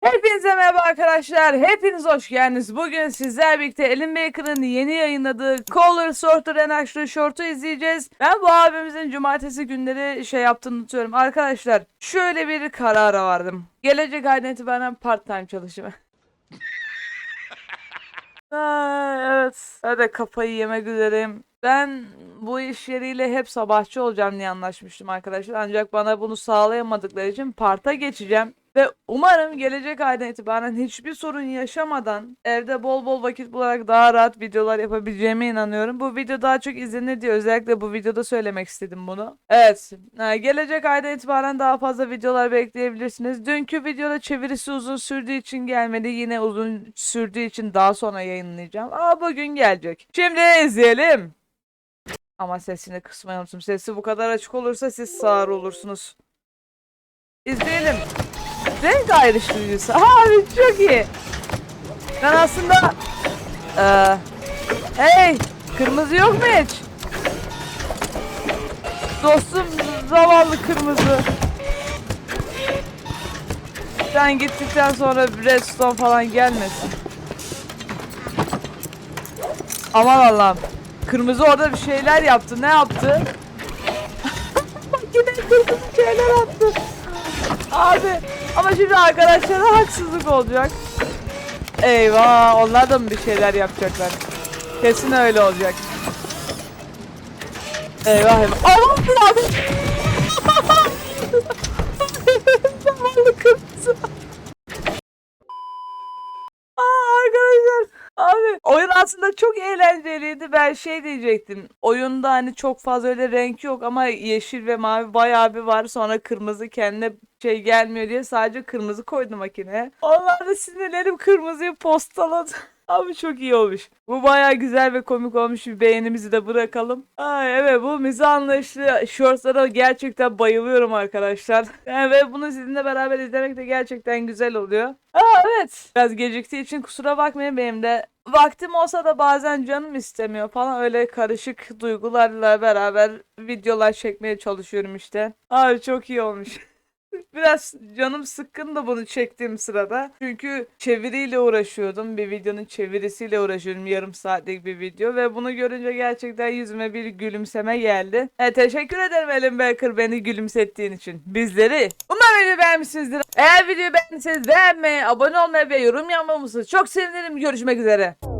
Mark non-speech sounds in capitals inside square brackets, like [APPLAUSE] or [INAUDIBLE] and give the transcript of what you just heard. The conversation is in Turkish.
Hepinize merhaba arkadaşlar. Hepiniz hoş geldiniz. Bugün sizler birlikte Elin Baker'ın yeni yayınladığı Color Sorter Actual Short'u izleyeceğiz. Ben bu abimizin cumartesi günleri şey yaptığını unutuyorum. Arkadaşlar şöyle bir karara vardım. Gelecek aydan itibaren part time çalışımı. [LAUGHS] Aa, evet. De kafayı yemek üzereyim. Ben bu iş yeriyle hep sabahçı olacağım diye anlaşmıştım arkadaşlar. Ancak bana bunu sağlayamadıkları için parta geçeceğim. Ve umarım gelecek aydan itibaren hiçbir sorun yaşamadan evde bol bol vakit bularak daha rahat videolar yapabileceğime inanıyorum. Bu video daha çok izlenir diye özellikle bu videoda söylemek istedim bunu. Evet, e, gelecek aydan itibaren daha fazla videolar bekleyebilirsiniz. Dünkü videoda çevirisi uzun sürdüğü için gelmedi. Yine uzun sürdüğü için daha sonra yayınlayacağım. Ama bugün gelecek. Şimdi izleyelim. Ama sesini kısmayı unuttum. Sesi bu kadar açık olursa siz sağır olursunuz. İzleyelim. Renk ayrıştırıcısı. Abi çok iyi. Ben aslında... Eee... hey! Kırmızı yok mu hiç? Dostum zavallı kırmızı. Sen gittikten sonra redstone falan gelmesin. Aman Allah'ım. Kırmızı orada bir şeyler yaptı. Ne yaptı? [LAUGHS] Yine kırmızı şeyler attı. Abi ama şimdi arkadaşlara haksızlık olacak. Eyvah onlar da mı bir şeyler yapacaklar? Kesin öyle olacak. Eyvah eyvah. Abi. Abi oyun aslında çok eğlenceliydi. Ben şey diyecektim. Oyunda hani çok fazla öyle renk yok ama yeşil ve mavi bayağı bir var. Sonra kırmızı kendine şey gelmiyor diye sadece kırmızı koydum makineye. Onlar da sinirlerim kırmızıyı postaladı. [LAUGHS] Abi çok iyi olmuş. Bu bayağı güzel ve komik olmuş. Bir beğenimizi de bırakalım. Ay evet bu mizah anlayışlı shortslara gerçekten bayılıyorum arkadaşlar. [LAUGHS] Yani ve bunu sizinle beraber izlemek de gerçekten güzel oluyor. Aa evet. Biraz geciktiği için kusura bakmayın benim de vaktim olsa da bazen canım istemiyor falan öyle karışık duygularla beraber videolar çekmeye çalışıyorum işte. Abi çok iyi olmuş. [LAUGHS] Biraz canım sıkkın da bunu çektiğim sırada. Çünkü çeviriyle uğraşıyordum. Bir videonun çevirisiyle uğraşıyorum. Yarım saatlik bir video. Ve bunu görünce gerçekten yüzüme bir gülümseme geldi. E, teşekkür ederim Ellen Baker beni gülümsettiğin için. Bizleri. Umarım videoyu beğenmişsinizdir. Eğer videoyu beğendiyseniz beğenmeyi, abone olmayı ve yorum unutmayın. Çok sevinirim. Görüşmek üzere.